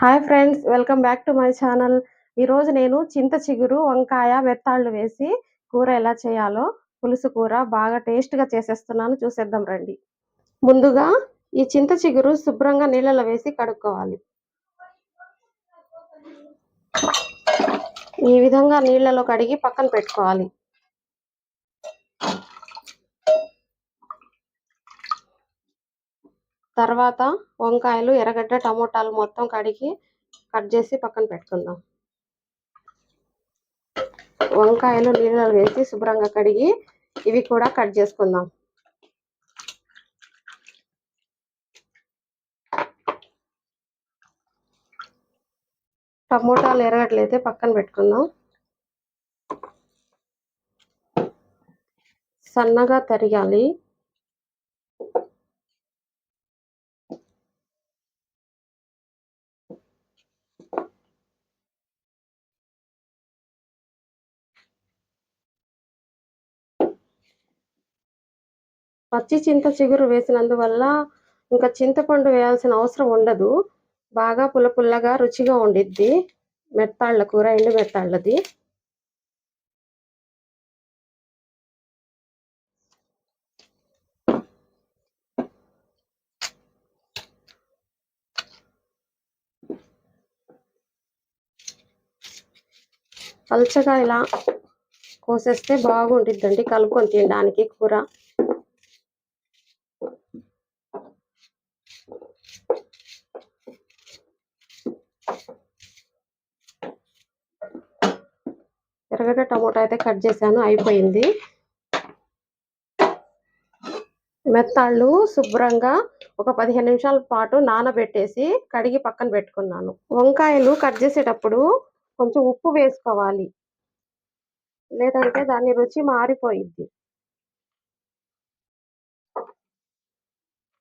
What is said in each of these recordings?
Hi friends welcome back to my channel. ఈరోజు నేను చింత చిగురు వంకాయ మెత్తాళ్ళు వేసి కూర ఎలా చేయాలో పులుసు కూర బాగా టేస్ట్గా చేసేస్తున్నాను. చూసేద్దాం రండి. ముందుగా ఈ చింత చిగురు శుభ్రంగా నీళ్ళలో వేసి కడుక్కోవాలి. ఈ విధంగా నీళ్ళలో కడిగి పక్కన పెట్టుకోవాలి. తర్వాత వంకాయలు ఎర్రగడ్డ టమోటాలు మొత్తం కడిగి కట్ చేసి పక్కన పెట్టుకుందాం. వంకాయలు నీళ్ళలో వేసి శుభ్రంగా కడిగి ఇవి కూడా కట్ చేసుకుందాం. టమోటాలు ఎరగట్లయితే పక్కన పెట్టుకుందాం. సన్నగా తరిగాలి. పచ్చి చింత చిగురు వేసినందువల్ల ఇంకా చింతపండు వేయాల్సిన అవసరం ఉండదు. బాగా పుల్ల పుల్లగా రుచిగా ఉండిద్ది. మెత్తాళ్ళ కూర ఎండు మెత్తాళ్ళది. పల్చగా ఇలా కోసేస్తే బాగుంటుందండి కలుపుకొని తినడానికి కూర. ఎర్రగడ్డ టమోటా అయితే కట్ చేశాను అయిపోయింది. మెత్తాళ్ళు శుభ్రంగా ఒక పదిహేను నిమిషాల పాటు నానబెట్టేసి కడిగి పక్కన పెట్టుకున్నాను. వంకాయలు కట్ చేసేటప్పుడు కొంచెం ఉప్పు వేసుకోవాలి లేదంటే దాని రుచి మారిపోయిద్ది.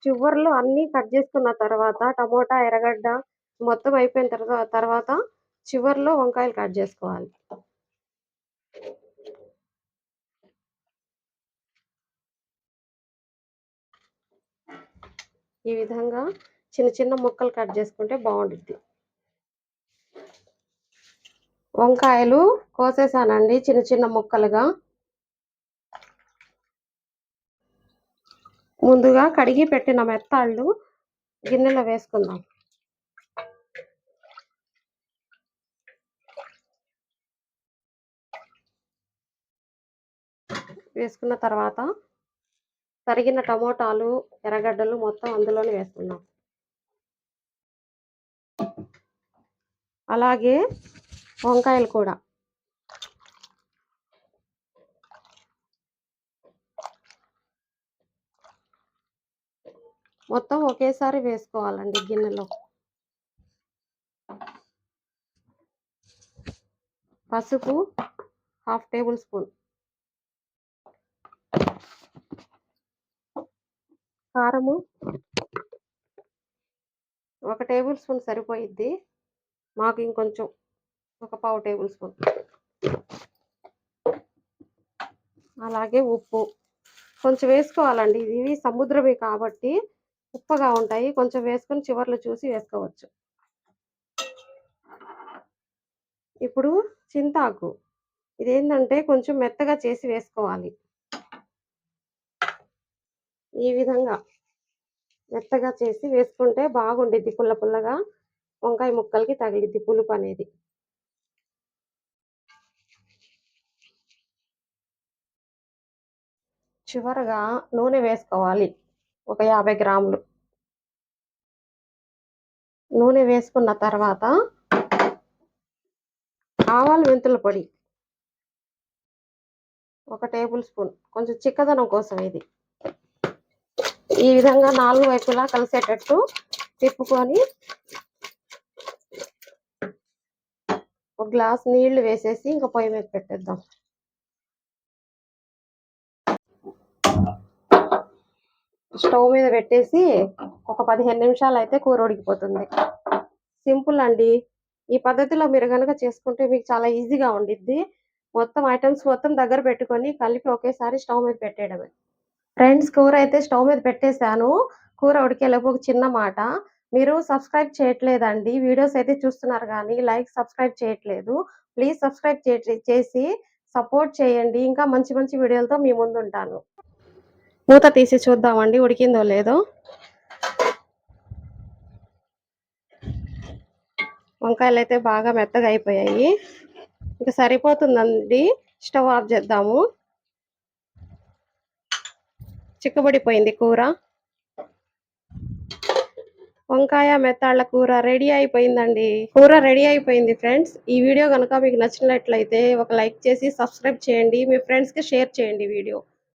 చివర్లో అన్నీ కట్ చేసుకున్న తర్వాత టమోటా ఎర్రగడ్డ మొత్తం అయిపోయిన తర్వాత తర్వాత చివర్లో వంకాయలు కట్ చేసుకోవాలి. ఈ విధంగా చిన్న చిన్న ముక్కలు కట్ చేసుకుంటే బాగుంటుంది వంకాయలు కోసేసానండి చిన్న చిన్న ముక్కలుగా. ముందుగా కడిగి పెట్టిన మెత్తాళ్ళు గిన్నెలో వేసుకుందాం. వేసుకున్న తర్వాత తరిగిన టమోటాలు ఎర్రగడ్డలు మొత్తం అందులోనే వేసుకున్నాం. అలాగే వంకాయలు కూడా. మొత్తం ఒకేసారి వేసుకోవాలండి గిన్నెలో. పసుపు హాఫ్ టేబుల్ స్పూన్. కారము. ఒక టేబుల్ స్పూన్ సరిపోయిద్ది. మాకు ఇంకొంచెం ఒక పావు టేబుల్ స్పూన్. అలాగే ఉప్పు. కొంచెం వేసుకోవాలండి. ఇవి సముద్రమే కాబట్టి ఉప్పగా ఉంటాయి. కొంచెం వేసుకొని చివర్లో చూసి వేసుకోవచ్చు. ఇప్పుడు చింతాకు. ఇదేంటంటే కొంచెం మెత్తగా చేసి వేసుకోవాలి. ఈ విధంగా మెత్తగా చేసి వేసుకుంటే బాగుండిద్ది పుల్ల పుల్లగా. వంకాయ ముక్కలకి తగిలిద్ది పులుపు అనేది. చివరగా నూనె వేసుకోవాలి. ఒక యాభై గ్రాములు. నూనె వేసుకున్న తర్వాత ఆవాలు మెంతుల పొడి. ఒక టేబుల్ స్పూన్. కొంచెం చిక్కదనం కోసం ఇది. ఈ విధంగా నాలుగు వైపులా కలిసేటట్టు తిప్పుకొని ఒక గ్లాస్ నీళ్ళు వేసేసి ఇంకా పొయ్యి మీద పెట్టేద్దాం. స్టవ్ మీద పెట్టేసి ఒక పదిహేను నిమిషాలు అయితే కూర ఉడికిపోతుంది. సింపుల్ అండి. ఈ పద్ధతిలో మీరు కనుక చేసుకుంటే మీకు చాలా ఈజీగా ఉండిద్ది. మొత్తం ఐటమ్స్ మొత్తం దగ్గర పెట్టుకొని కలిపి ఒకేసారి స్టవ్ మీద పెట్టేయడమే. ఫ్రెండ్స్ కూర అయితే స్టవ్ మీద పెట్టేశాను కూర ఉడికేలోపు ఒక చిన్న మాట మీరు సబ్స్క్రైబ్ చేయట్లేదండి. వీడియోస్ అయితే చూస్తున్నారు కానీ లైక్, సబ్స్క్రైబ్ చేయట్లేదు. ప్లీజ్ సబ్స్క్రైబ్ చేసి సపోర్ట్ చేయండి. ఇంకా మంచి మంచి వీడియోలతో మీ ముందుంటాను. మూత తీసి చూద్దామండి ఉడికిందో లేదో. వంకాయలు అయితే బాగా మెత్తగా అయిపోయాయి. ఇంక సరిపోతుందండి. స్టవ్ ఆఫ్ చేద్దాము. చిక్కబడిపోయింది కూర. వంకాయ మెత్తాళ్ళ కూర రెడీ అయిపోయిందండి. కూర రెడీ అయిపోయింది ఫ్రెండ్స్. ఈ వీడియో కనుక మీకు నచ్చినట్లయితే ఒక లైక్ చేసి సబ్స్క్రైబ్ చేయండి. మీ ఫ్రెండ్స్‌కి షేర్ చేయండి వీడియో.